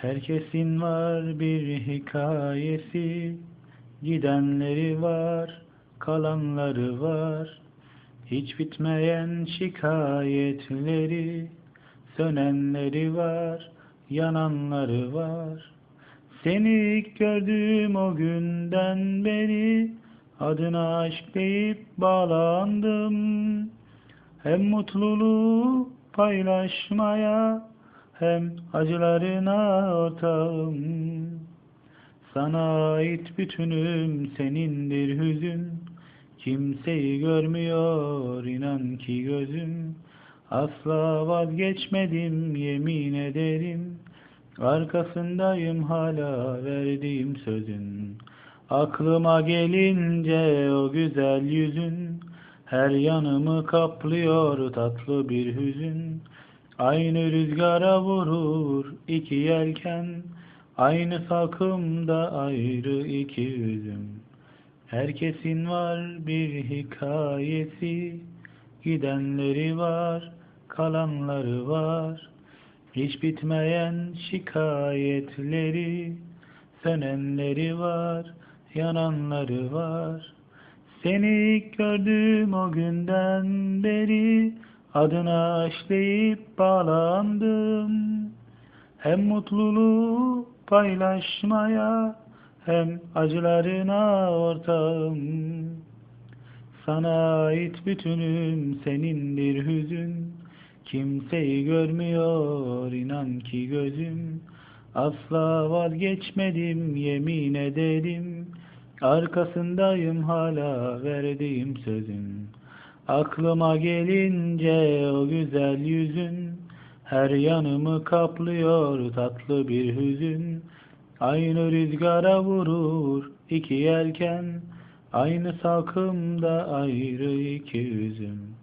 Herkesin var bir hikayesi, gidenleri var, kalanları var. Hiç bitmeyen şikayetleri, sönenleri var, yananları var. Seni ilk gördüğüm o günden beri, adına aşk deyip bağlandım. Hem mutluluğu paylaşmaya, hem acılarına ortağım. Sana ait bütünüm senindir hüzün. Kimseyi görmüyor inan ki gözüm. Asla vazgeçmedim yemin ederim. Arkasındayım hala verdiğim sözün. Aklıma gelince o güzel yüzün. Her yanımı kaplıyor tatlı bir hüzün. Aynı rüzgara vurur iki yelken, aynı salkımda ayrı iki üzüm. Herkesin var bir hikayesi, gidenleri var, kalanları var. Hiç bitmeyen şikayetleri, sönenleri var, yananları var. Seni ilk gördüğüm o günden beri, Adına aşk deyip bağlandım. Hem mutluluğu paylaşmaya hem acılarına ortağım. Sana ait bütünüm senindir hüzün. Kimseyi görmüyor inan ki gözüm. Asla vazgeçmedim yemin ederim. Arkasındayım hala verdiğim sözün. Aklıma gelince o güzel yüzün her yanımı kaplıyor tatlı bir hüzün. Aynı rüzgara vurur iki yelken, aynı salkımda ayrı iki üzüm.